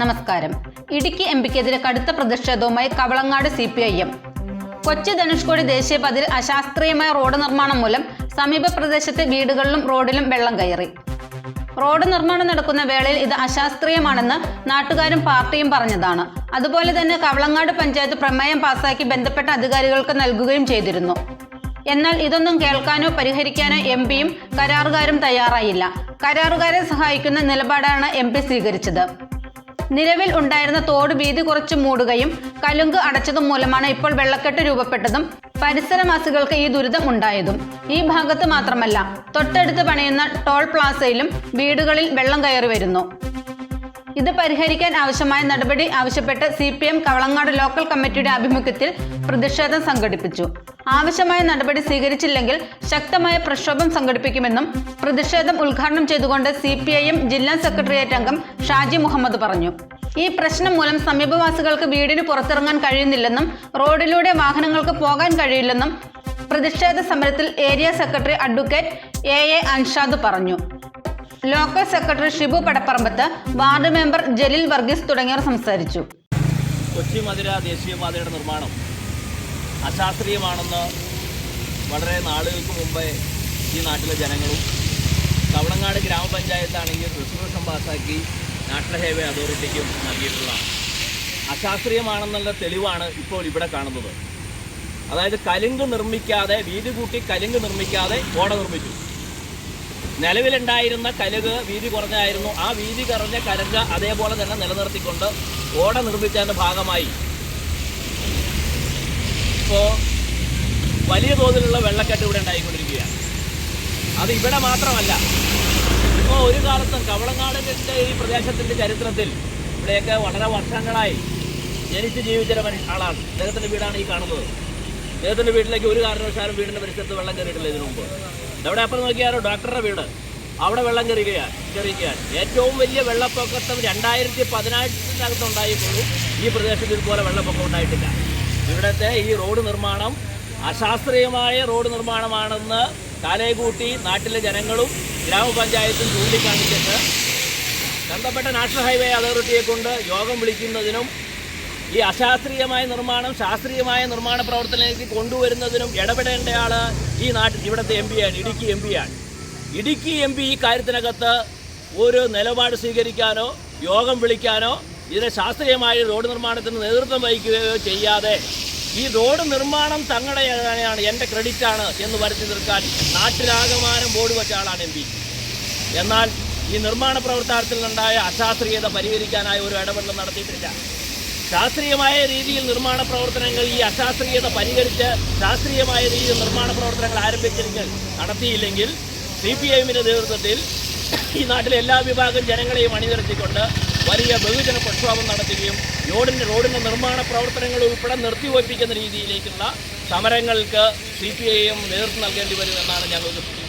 നമസ്കാരം. ഇടുക്കി എം പിക്കെതിരെ കടുത്ത പ്രതിഷേധവുമായി Kavalangad C P I M. Kochi Dhanushkodi ദേശീയപാതയിൽ അശാസ്ത്രീയമായ റോഡ് നിർമ്മാണം മൂലം സമീപ പ്രദേശത്തെ വീടുകളിലും റോഡിലും വെള്ളം കയറി. റോഡ് നിർമ്മാണം നടക്കുന്ന വേളയിൽ ഇത് അശാസ്ത്രീയമാണെന്ന് നാട്ടുകാരും പാർട്ടിയും പറഞ്ഞതാണ്. അതുപോലെ തന്നെ കവളങ്ങാട് പഞ്ചായത്ത് പ്രമേയം പാസാക്കി ബന്ധപ്പെട്ട അധികാരികൾക്ക് നൽകുകയും ചെയ്തിരുന്നു. എന്നാൽ ഇതൊന്നും കേൾക്കാനോ പരിഹരിക്കാനോ എം പിയും കരാറുകാരും തയ്യാറായില്ല. കരാറുകാരെ സഹായിക്കുന്ന നിലപാടാണ് എം സ്വീകരിച്ചത്. നിലവിൽ ഉണ്ടായിരുന്ന തോട് വീതി കുറച്ച് മൂടുകയും കലുങ്ക് അടച്ചതും മൂലമാണ് ഇപ്പോൾ വെള്ളക്കെട്ട് രൂപപ്പെട്ടതും പരിസരവാസികൾക്ക് ഈ ദുരിതം ഉണ്ടായതും. ഈ ഭാഗത്ത് മാത്രമല്ല തൊട്ടടുത്ത് പണിയുന്ന ടോൾ പ്ലാസയിലും വീടുകളിൽ വെള്ളം കയറി വരുന്നു. ഇത് പരിഹരിക്കാൻ ആവശ്യമായ നടപടി ആവശ്യപ്പെട്ട് C P M Kavalangad local കമ്മിറ്റിയുടെ ആഭിമുഖ്യത്തിൽ പ്രതിഷേധം സംഘടിപ്പിച്ചു. ആവശ്യമായ നടപടി സ്വീകരിച്ചില്ലെങ്കിൽ ശക്തമായ പ്രക്ഷോഭം സംഘടിപ്പിക്കുമെന്നും പ്രതിഷേധം ഉദ്ഘാടനം ചെയ്തുകൊണ്ട് സി പി ഐ എം ജില്ലാ സെക്രട്ടേറിയറ്റ് അംഗം ഷാജി മുഹമ്മദ് പറഞ്ഞു. ഈ പ്രശ്നം മൂലം സമീപവാസികൾക്ക് വീടിന് പുറത്തിറങ്ങാൻ കഴിയുന്നില്ലെന്നും റോഡിലൂടെ വാഹനങ്ങൾക്ക് പോകാൻ കഴിയില്ലെന്നും പ്രതിഷേധ സമരത്തിൽ area secretary advocate A A Anshad പറഞ്ഞു. Local secretary Shibu Padapparambath ward member Jaleel Varghese തുടങ്ങിയവർ സംസാരിച്ചു. കൊച്ചി മധുര ദേശീയപാതയുടെ നിർമ്മാണം അശാസ്ത്രീയമാണെന്ന് വളരെ നാളുകൾക്ക് മുമ്പേ ഈ നാട്ടിലെ ജനങ്ങളും കവളങ്ങാട് ഗ്രാമപഞ്ചായത്താണെങ്കിൽ റെസൊല്യൂഷൻ പാസ്സാക്കി നാഷണൽ ഹൈവേ അതോറിറ്റിക്കും നൽകിയിട്ടുള്ളതാണ്. അശാസ്ത്രീയമാണെന്നുള്ള തെളിവാണ് ഇപ്പോൾ ഇവിടെ കാണുന്നത്. അതായത് കലുങ്ക് നിർമ്മിക്കാതെ വീതി കൂട്ടി കലുങ്ക് നിർമ്മിക്കാതെ ഓട നിർമ്മിച്ചു. നിലവിലുണ്ടായിരുന്ന കലുക് വീതി കുറഞ്ഞായിരുന്നു ആ വീതി കുറഞ്ഞ കരഞ്ച അതേപോലെ തന്നെ നിലനിർത്തിക്കൊണ്ട് ഓട നിർമ്മിച്ചതിന്റെ ഭാഗമായി. ഇപ്പോൾ വലിയ തോതിലുള്ള വെള്ളക്കെട്ട് ഇവിടെ ഉണ്ടായിക്കൊണ്ടിരിക്കുകയാണ്. അത് ഇവിടെ മാത്രമല്ല ഇപ്പോൾ ഒരു കാലത്തും കവളങ്ങാടിന്റെ ഈ പ്രദേശത്തിന്റെ ചരിത്രത്തിൽ ഇവിടെയൊക്കെ വളരെ വർഷങ്ങളായി ജനിച്ച് മനുഷ്യ ആളാണ്. അദ്ദേഹത്തിന്റെ വീടാണ് ഈ കാണുന്നത്. അദ്ദേഹത്തിന്റെ വീട്ടിലേക്ക് ഒരു കാരണവശാലും വീടിന്റെ പരിസരത്ത് വെള്ളം കയറിയിട്ടില്ല ഇതിനു മുമ്പ്. അവിടെ അപ്പം നോക്കിയാലോ ഡോക്ടറുടെ വീട്. അവിടെ വെള്ളം കയറുകയാണ് കയറിയിരിക്കുകയാണ് ഏറ്റവും വലിയ വെള്ളപ്പൊക്കത്തും രണ്ടായിരത്തി പതിനായിരത്തിനകത്തുണ്ടായിട്ടുള്ളൂ ഈ പ്രദേശത്ത് ഇതുപോലെ വെള്ളപ്പൊക്കം ഉണ്ടായിട്ടില്ല. ഇവിടുത്തെ ഈ റോഡ് നിർമ്മാണം അശാസ്ത്രീയമായ റോഡ് നിർമ്മാണമാണെന്ന് താലേകൂട്ടി നാട്ടിലെ ജനങ്ങളും ഗ്രാമപഞ്ചായത്തും ചൂണ്ടിക്കാണിച്ചിട്ട് ബന്ധപ്പെട്ട നാഷണൽ ഹൈവേ അതോറിറ്റിയെ കൊണ്ട് യോഗം വിളിക്കുന്നതിനും ഈ അശാസ്ത്രീയമായ നിർമ്മാണം ശാസ്ത്രീയമായ നിർമ്മാണ പ്രവർത്തനത്തിലേക്ക് കൊണ്ടുവരുന്നതിനും ഇടപെടേണ്ടയാൾ ഈ നാട്ടിൽ ഇവിടുത്തെ എം പിയാണ് ഇടുക്കി എം പിയാണ് ഇടുക്കി എം പി ഈ കാര്യത്തിനകത്ത് ഒരു നിലപാട് സ്വീകരിക്കാനോ യോഗം വിളിക്കാനോ ഇതിനെ ശാസ്ത്രീയമായ റോഡ് നിർമ്മാണത്തിന് നേതൃത്വം വഹിക്കുകയോ ചെയ്യാതെ ഈ റോഡ് നിർമ്മാണം തങ്ങളുടെയാണ് എന്റെ ക്രെഡിറ്റാണ് എന്ന് വരുത്തി നിർക്കാൻ നാട്ടിലാകമാനം ബോർഡ് വെച്ച ആളാണ് എം പി എന്നാൽ ഈ നിർമ്മാണ പ്രവർത്തനത്തിൽ പ്രവർത്തനത്തിലുണ്ടായ അശാസ്ത്രീയത പരിഹരിക്കാനായി ഒരു ഇടപെടൽ നടത്തിയിട്ടില്ല. ശാസ്ത്രീയമായ രീതിയിൽ നിർമ്മാണ പ്രവർത്തനങ്ങൾ ഈ അശാസ്ത്രീയത പരിഹരിച്ച് ശാസ്ത്രീയമായ രീതിയിൽ നിർമ്മാണ പ്രവർത്തനങ്ങൾ ആരംഭിച്ചില്ലെങ്കിൽ നടത്തിയില്ലെങ്കിൽ സി പി ഐഎമ്മിന്റെ നേതൃത്വത്തിൽ ഈ നാട്ടിലെ എല്ലാ വിഭാഗം ജനങ്ങളെയും അണിനിരത്തിക്കൊണ്ട് വലിയ ബഹുജന പ്രക്ഷോഭം നടത്തുകയും റോഡിന്റെ റോഡിന്റെ നിർമ്മാണ പ്രവർത്തനങ്ങൾ ഉൾപ്പെടെ നിർത്തിവയ്പ്പിക്കുന്ന രീതിയിലേക്കുള്ള സമരങ്ങൾക്ക് സി പി ഐ എം നേതൃത്വം നൽകേണ്ടി വരുമെന്നാണ് സൂചിപ്പിക്കാനുള്ളത്